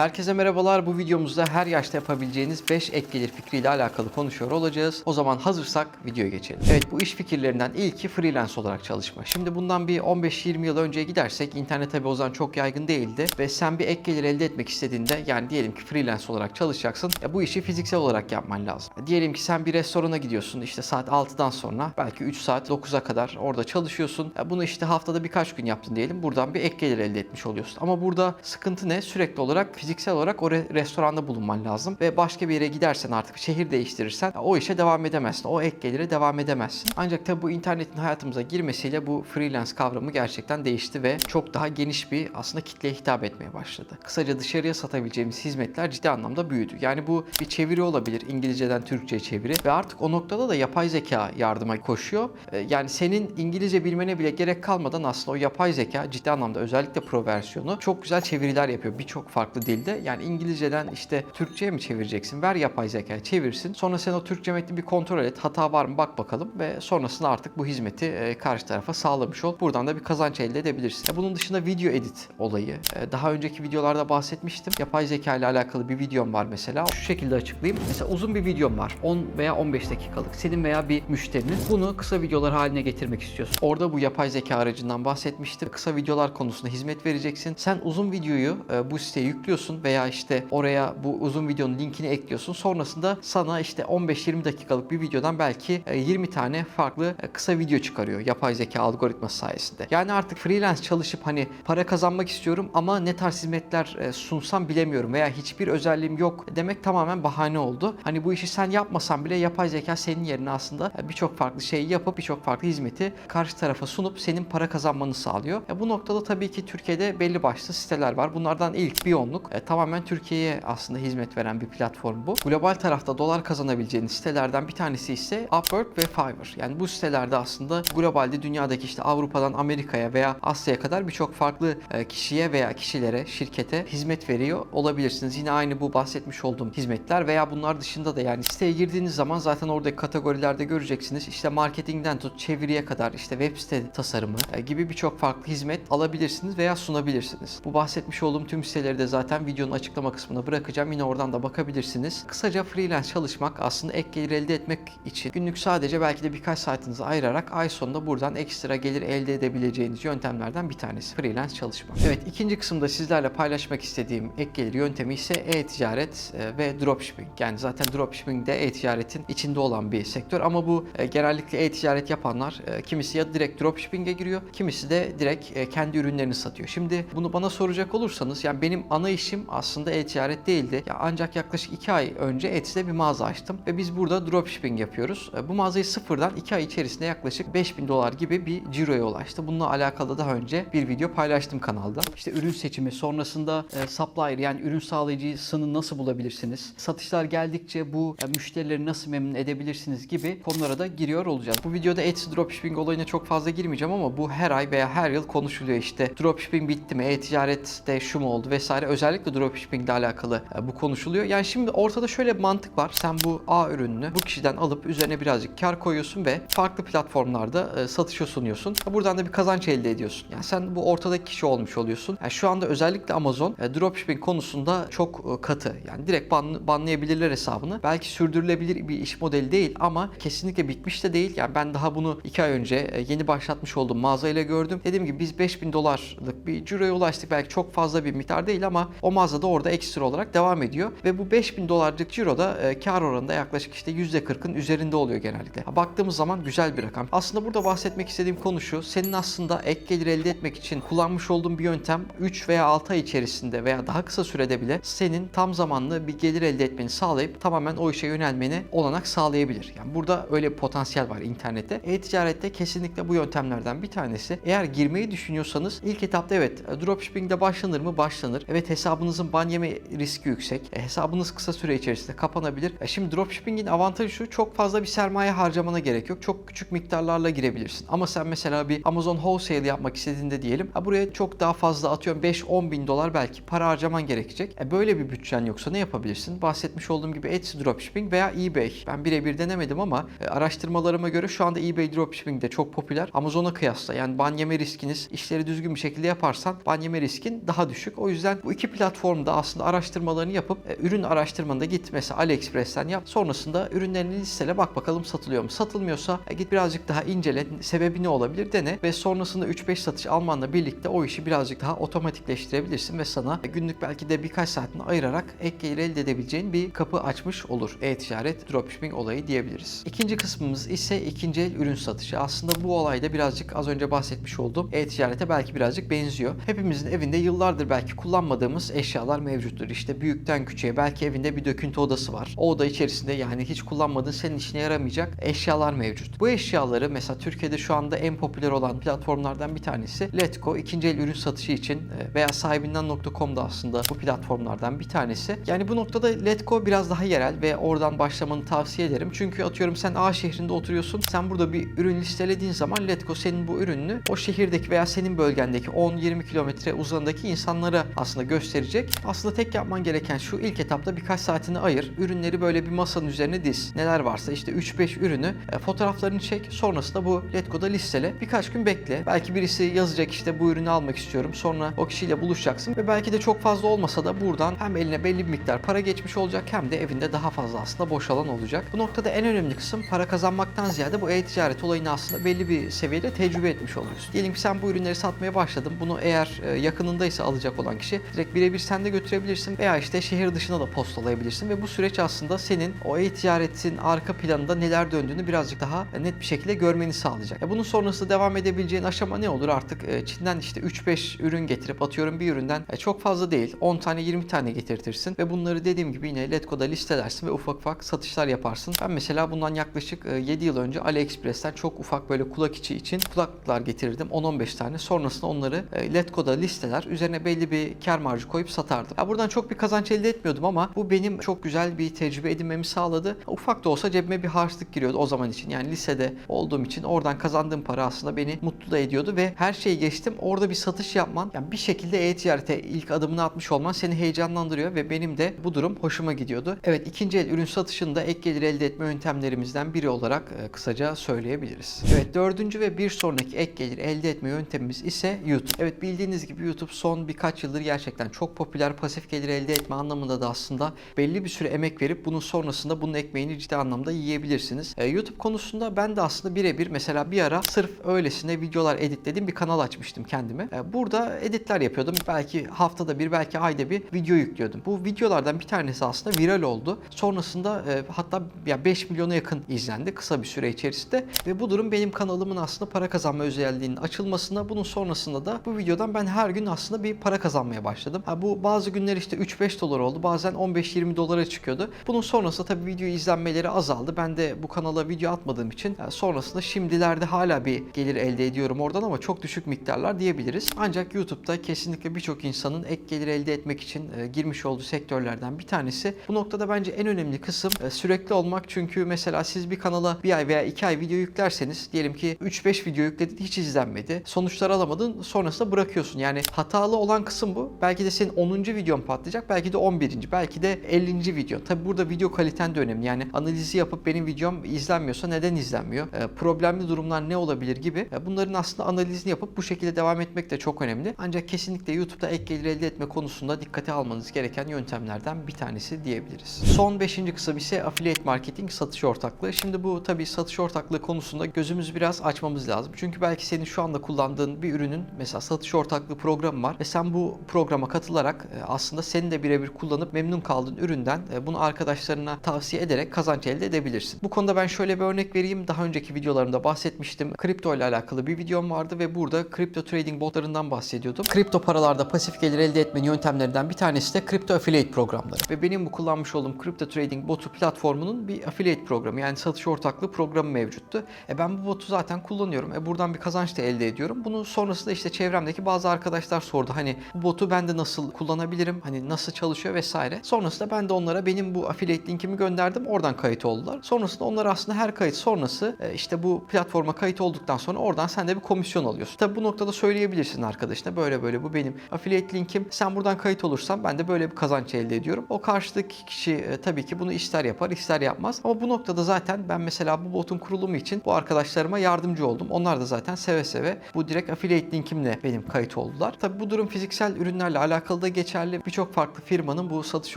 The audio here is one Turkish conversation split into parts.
Herkese merhabalar. Bu videomuzda her yaşta yapabileceğiniz 5 ek gelir fikriyle alakalı konuşuyor olacağız. O zaman hazırsak videoya geçelim. Evet bu iş fikirlerinden ilki freelance olarak çalışma. Şimdi bundan bir 15-20 yıl önceye gidersek internet tabi o zaman çok yaygın değildi ve sen bir ek gelir elde etmek istediğinde yani diyelim ki freelance olarak çalışacaksın. Ya bu işi fiziksel olarak yapman lazım. Diyelim ki sen bir restorana gidiyorsun işte saat 6'dan sonra belki 3 saat 9'a kadar orada çalışıyorsun. Ya bunu işte haftada birkaç gün yaptın diyelim. Buradan bir ek gelir elde etmiş oluyorsun. Ama burada sıkıntı ne? Sürekli olarak fiziksel olarak o re- restoranda bulunman lazım ve başka bir yere gidersen artık şehir değiştirirsen o işe devam edemezsin. O ek gelire devam edemezsin. Ancak tabi bu internetin hayatımıza girmesiyle bu freelance kavramı gerçekten değişti ve çok daha geniş bir aslında kitleye hitap etmeye başladı. Kısaca dışarıya satabileceğimiz hizmetler ciddi anlamda büyüdü. Yani bu bir çeviri olabilir. İngilizceden Türkçe'ye çeviri ve artık o noktada da yapay zeka yardıma koşuyor. Ee, Yani senin İngilizce bilmene bile gerek kalmadan aslında o yapay zeka ciddi anlamda özellikle pro versiyonu çok güzel çeviriler yapıyor birçok farklı dilde. Yani İngilizceden işte Türkçe'ye mi çevireceksin? Ver yapay zekaya çevirsin. Sonra sen o Türkçe metni bir kontrol et. Hata var mı bak bakalım ve sonrasında artık bu hizmeti e, karşı tarafa sağlamış ol. Buradan da bir kazanç elde edebilirsin. Bunun dışında video edit olayı. E, Daha önceki videolarda bahsetmiştim. Yapay zeka ile alakalı bir videom var mesela. Şu şekilde açıklayayım. Mesela uzun bir videom var. 10 veya 15 dakikalık. Senin veya bir müşterinin bunu kısa videolar haline getirmek istiyorsun. Orada bu yapay zeka aracından bahsetmiştim. Kısa videolar konusunda hizmet vereceksin. Sen uzun videoyu e, bu siteye yüklüyorsun veya işte oraya bu uzun videonun linkini ekliyorsun. Sonrasında sana işte 15-20 dakikalık bir videodan belki e, 20 tane farklı e, kısa video çıkarıyor yapay zeka algoritması sayesinde. Yani artık freelance çalışıp hani para kazanmak istiyorum ama ne tarz hizmetler e, sunsam bilemiyorum veya hiçbir özelliğim yok demek tamamen bahane oldu. Hani bu işi sen yapmasan bile yapay zeka senin yerine aslında e, birçok farklı şeyi yapıp birçok farklı hizmeti karşı tarafa sunup senin para kazanmanı sağlıyor. Bu noktada tabii ki Türkiye'de belli başlı siteler var. Bunlardan ilk Biyonluk e, tamamen Türkiye'ye aslında hizmet veren bir platform bu. Global tarafta dolar kazanabileceğiniz sitelerden bir tanesi ise Upwork ve Fiverr. Yani bu sitelerde aslında globalde dünyadaki işte Avrupa'dan Amerika'ya veya Asya'ya kadar birçok farklı e, kişiye veya kişilere, şirkete hizmet veriyor olabilirsiniz. Yine aynı bu bahsetmiş olduğum hizmetler veya bunlar dışında da yani siteye girdiğiniz zaman zaten oradaki kategorilerde göreceksiniz. İşte marketingden tut çeviriye kadar işte web site tasarımı e, gibi birçok farklı hizmet alabilirsiniz veya sunabilirsiniz. Bu bahsetmiş olduğum tüm siteleri de zaten videonun açıklama kısmına bırakacağım. Yine oradan da bakabilirsiniz. Kısaca freelance çalışmak aslında ek gelir elde etmek için günlük sadece belki de birkaç saatinizi ayırarak ay sonunda buradan ekstra gelir elde edebileceğiniz yöntemlerden bir tanesi freelance çalışmak. Evet ikinci kısımda sizlerle paylaşmak istediğim ek gelir yöntemi ise e-ticaret e, ve dropshipping. Yani zaten dropshipping de e-ticaretin içinde olan bir sektör ama bu e, genellikle e-ticaret yapanlar e, kimisi ya direkt dropshipping'e giriyor, kimisi de direkt kendi ürünlerini satıyor. Şimdi bunu bana soracak olursanız yani benim ana işim aslında e-ticaret değildi. Ya ancak yaklaşık 2 ay önce Etsy'de bir mağaza açtım ve biz burada dropshipping yapıyoruz. E, Bu mağazayı sıfırdan 2 ay içerisinde yaklaşık 5000 dolar gibi bir ciroya ulaştı. Bununla alakalı daha önce bir video paylaştım kanalda. İşte ürün seçimi sonrasında e, supplier yani ürün sağlayıcısını nasıl bulabilirsiniz? Satışlar geldikçe bu e, müşterileri nasıl memnun edebilirsiniz gibi konulara da giriyor olacağız. Bu videoda Etsy dropshipping olayına çok fazla girmeyeceğim ama bu her ay veya her yıl konuşuluyor işte. Dropshipping bitti mi? E-ticarette şu mu oldu vesaire. Özellikle dropshipping ile alakalı e, bu konuşuluyor. Yani şimdi ortada şöyle bir mantık var. Sen bu A ürününü bu kişiden alıp üzerine birazcık kar koyuyorsun ve farklı platformlarda e, satışa sunuyorsun. Buradan da bir kazanç elde ediyorsun. Yani sen bu ortadaki kişi olmuş oluyorsun. Yani şu anda özellikle Amazon e, dropshipping konusunda çok e, katı. Yani direkt ban, banlayabilirler hesabını. Belki sürdürülebilir bir iş modeli değil ama kesinlikle bitmiş de değil. Yani ben daha bunu 2 ay önce e, yeni başlatmış olduğum mağazayla gördüm. Dediğim gibi biz 5000 dolarlık bir ciroya ulaştık. Belki çok fazla bir miktar değil ama o mağazada orada ekstra olarak devam ediyor. Ve bu 5000 dolarlık ciroda e, kar oranında yaklaşık işte %40'ın üzerinde oluyor genellikle. Ha, Baktığımız zaman güzel bir rakam. Aslında burada bahsetmek istediğim konu şu. Senin aslında ek gelir elde etmek için kullanmış olduğun bir yöntem 3 veya 6 ay içerisinde veya daha kısa sürede bile senin tam zamanlı bir gelir elde etmeni sağlayıp tamamen o işe yönelmeni olanak sağlayabilir. Yani burada öyle bir potansiyel var internette. E-ticarette kesinlikle bu yöntemlerden bir tanesi. Eğer girmeyi düşünüyorsanız ilk etapta evet dropshipping'de başlanır mı? Başlanır. Evet hesabınızın ban yeme riski yüksek. E, hesabınız kısa süre içerisinde kapanabilir. E, şimdi dropshipping'in avantajı şu çok fazla bir sermaye harcamana gerek yok. Çok küçük miktarlarla girebilirsin. Ama sen mesela bir Amazon wholesale yapmak istediğinde diyelim ha, buraya çok daha fazla atıyorum 5-10 bin dolar belki para harcaman gerekecek. E, böyle bir bütçen yoksa ne yapabilirsin? Bahsetmiş olduğum gibi Etsy dropshipping veya eBay. Ben birebir denemedim ama e, araştırmalarıma göre şu anda eBay dropshipping de çok popüler. Amazon'a kıyasla yani ban yeme riskiniz işleri düzgün bir şekilde yaparsan ban yeme riskin daha düşük. O yüzden bu iki platform platformda aslında araştırmalarını yapıp e, ürün araştırmanında git mesela AliExpress'ten yap. Sonrasında ürünlerini listele bak bakalım satılıyor mu? Satılmıyorsa e, git birazcık daha incele. Sebebi ne olabilir dene ve sonrasında 3-5 satış almanla birlikte o işi birazcık daha otomatikleştirebilirsin ve sana e, günlük belki de birkaç saatini ayırarak ek gelir elde edebileceğin bir kapı açmış olur. E-ticaret, dropshipping olayı diyebiliriz. İkinci kısmımız ise ikinci el ürün satışı. Aslında bu olayda birazcık az önce bahsetmiş olduğum e-ticarete belki birazcık benziyor. Hepimizin evinde yıllardır belki kullanmadığımız eşyalar mevcuttur. İşte büyükten küçüğe belki evinde bir döküntü odası var. O oda içerisinde yani hiç kullanmadığın senin işine yaramayacak eşyalar mevcut. Bu eşyaları mesela Türkiye'de şu anda en popüler olan platformlardan bir tanesi Letgo ikinci el ürün satışı için e, veya sahibinden.com'da aslında bu platformlardan bir tanesi. Yani bu noktada Letgo biraz daha yerel ve oradan başlamanı tavsiye ederim. Çünkü atıyorum sen A şehrinde oturuyorsun. Sen burada bir ürün listelediğin zaman Letgo senin bu ürününü o şehirdeki veya senin bölgendeki 10-20 kilometre uzağındaki insanlara aslında gösterecek. Aslında tek yapman gereken şu ilk etapta birkaç saatini ayır. Ürünleri böyle bir masanın üzerine diz. Neler varsa işte 3-5 ürünü e, fotoğraflarını çek. Sonrasında bu Letgo'da listele. Birkaç gün bekle. Belki birisi yazacak işte bu ürünü almak istiyorum. Sonra o kişiyle buluşacaksın ve belki de çok fazla olmasa da buradan hem eline belli bir miktar para geçmiş olacak hem de evinde daha fazla aslında boş alan olacak. Bu noktada en önemli kısım para kazanmaktan ziyade bu e-ticaret olayını aslında belli bir seviyede tecrübe etmiş oluyorsun. Diyelim ki sen bu ürünleri satmaya başladın. Bunu eğer e, yakınındaysa alacak olan kişi direkt birebir sen de götürebilirsin veya işte şehir dışına da postalayabilirsin ve bu süreç aslında senin o e-ticaretin arka planında neler döndüğünü birazcık daha net bir şekilde görmeni sağlayacak. Ya bunun sonrasında devam edebileceğin aşama ne olur? Artık e, Çin'den işte 3-5 ürün getirip atıyorum bir üründen e, çok fazla değil 10 tane 20 tane getirtirsin ve bunları dediğim gibi yine Letgo'da listelersin ve ufak ufak satışlar yaparsın. Ben mesela bundan yaklaşık e, 7 yıl önce AliExpress'ten çok ufak böyle kulak içi için kulaklıklar getirirdim 10-15 tane. Sonrasında onları e, Letgo'da listeler üzerine belli bir kar marjı koyup satardım. Ya buradan çok bir kazanç elde etmiyordum ama bu benim çok güzel bir tecrübe edinmemi sağladı. Ufak da olsa cebime bir harçlık giriyordu o zaman için. Yani lisede olduğum için oradan kazandığım para aslında beni mutlu da ediyordu ve her şeyi geçtim. Orada bir satış yapman, yani bir şekilde e-ticarete ilk adımını atmış olman seni heyecanlandırıyor ve benim de bu durum hoşuma gidiyordu. Evet ikinci el ürün satışında ek gelir elde etme yöntemlerimizden biri olarak e, kısaca söyleyebiliriz. Evet dördüncü ve bir sonraki ek gelir elde etme yöntemimiz ise YouTube. Evet bildiğiniz gibi YouTube son birkaç yıldır gerçekten çok popüler pasif gelir elde etme anlamında da aslında belli bir süre emek verip bunun sonrasında bunun ekmeğini ciddi anlamda yiyebilirsiniz. E, YouTube konusunda ben de aslında birebir mesela bir ara sırf öylesine videolar editlediğim bir kanal açmıştım kendime. E, burada editler yapıyordum. Belki haftada bir, belki ayda bir video yüklüyordum. Bu videolardan bir tanesi aslında viral oldu. Sonrasında e, hatta ya 5 milyona yakın izlendi kısa bir süre içerisinde ve bu durum benim kanalımın aslında para kazanma özelliğinin açılmasına bunun sonrasında da bu videodan ben her gün aslında bir para kazanmaya başladım. Ha, bu bazı günler işte 3-5 dolar oldu. Bazen 15-20 dolara çıkıyordu. Bunun sonrasında tabii video izlenmeleri azaldı. Ben de bu kanala video atmadığım için yani sonrasında şimdilerde hala bir gelir elde ediyorum oradan ama çok düşük miktarlar diyebiliriz. Ancak YouTube'da kesinlikle birçok insanın ek gelir elde etmek için e, girmiş olduğu sektörlerden bir tanesi. Bu noktada bence en önemli kısım e, sürekli olmak. Çünkü mesela siz bir kanala bir ay veya iki ay video yüklerseniz diyelim ki 3-5 video yükledin hiç izlenmedi. Sonuçlar alamadın sonrasında bırakıyorsun. Yani hatalı olan kısım bu. Belki de senin 10. videon patlayacak. Belki de 11. Belki de 50. video. Tabi burada video kaliten de önemli. Yani analizi yapıp benim videom izlenmiyorsa neden izlenmiyor? E, problemli durumlar ne olabilir gibi. E, bunların aslında analizini yapıp bu şekilde devam etmek de çok önemli. Ancak kesinlikle YouTube'da ek gelir elde etme konusunda dikkate almanız gereken yöntemlerden bir tanesi diyebiliriz. Son 5. kısım ise affiliate marketing satış ortaklığı. Şimdi bu tabii satış ortaklığı konusunda gözümüzü biraz açmamız lazım. Çünkü belki senin şu anda kullandığın bir ürünün mesela satış ortaklığı programı var ve sen bu programa katılarak e, aslında senin de birebir kullanıp memnun kaldığın üründen e, bunu arkadaşlarına tavsiye ederek kazanç elde edebilirsin. Bu konuda ben şöyle bir örnek vereyim. Daha önceki videolarımda bahsetmiştim. Kripto ile alakalı bir videom vardı ve burada kripto trading botlarından bahsediyordum. Kripto paralarda pasif gelir elde etmenin yöntemlerinden bir tanesi de kripto affiliate programları. Ve benim bu kullanmış olduğum kripto trading botu platformunun bir affiliate programı yani satış ortaklığı programı mevcuttu. E ben bu botu zaten kullanıyorum. E buradan bir kazanç da elde ediyorum. Bunu sonrasında işte çevremdeki bazı arkadaşlar sordu. Hani bu botu ben de nasıl kullanabilirim? Hani nasıl çalışıyor vesaire. Sonrasında ben de onlara benim bu affiliate linkimi gönderdim. Oradan kayıt oldular. Sonrasında onlar aslında her kayıt sonrası e, işte bu platforma kayıt olduktan sonra oradan sen de bir komisyon alıyorsun. Tabi bu noktada söyleyebilirsin arkadaşına böyle böyle bu benim affiliate linkim. Sen buradan kayıt olursan ben de böyle bir kazanç elde ediyorum. O karşıdaki kişi e, tabii ki bunu ister yapar ister yapmaz. Ama bu noktada zaten ben mesela bu botun kurulumu için bu arkadaşlarıma yardımcı oldum. Onlar da zaten seve seve bu direkt affiliate linkimle benim kayıt oldular. Tabi bu durum fiziksel ürünlerle alakalı alakalı da geçerli. Birçok farklı firmanın bu satış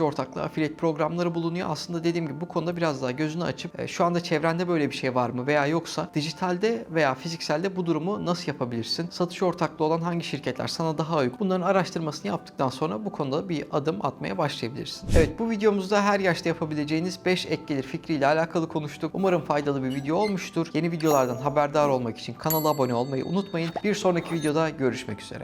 ortaklığı, affiliate programları bulunuyor. Aslında dediğim gibi bu konuda biraz daha gözünü açıp e, şu anda çevrende böyle bir şey var mı veya yoksa dijitalde veya fizikselde bu durumu nasıl yapabilirsin? Satış ortaklığı olan hangi şirketler sana daha uygun? Bunların araştırmasını yaptıktan sonra bu konuda bir adım atmaya başlayabilirsin. Evet bu videomuzda her yaşta yapabileceğiniz 5 ek gelir fikriyle alakalı konuştuk. Umarım faydalı bir video olmuştur. Yeni videolardan haberdar olmak için kanala abone olmayı unutmayın. Bir sonraki videoda görüşmek üzere.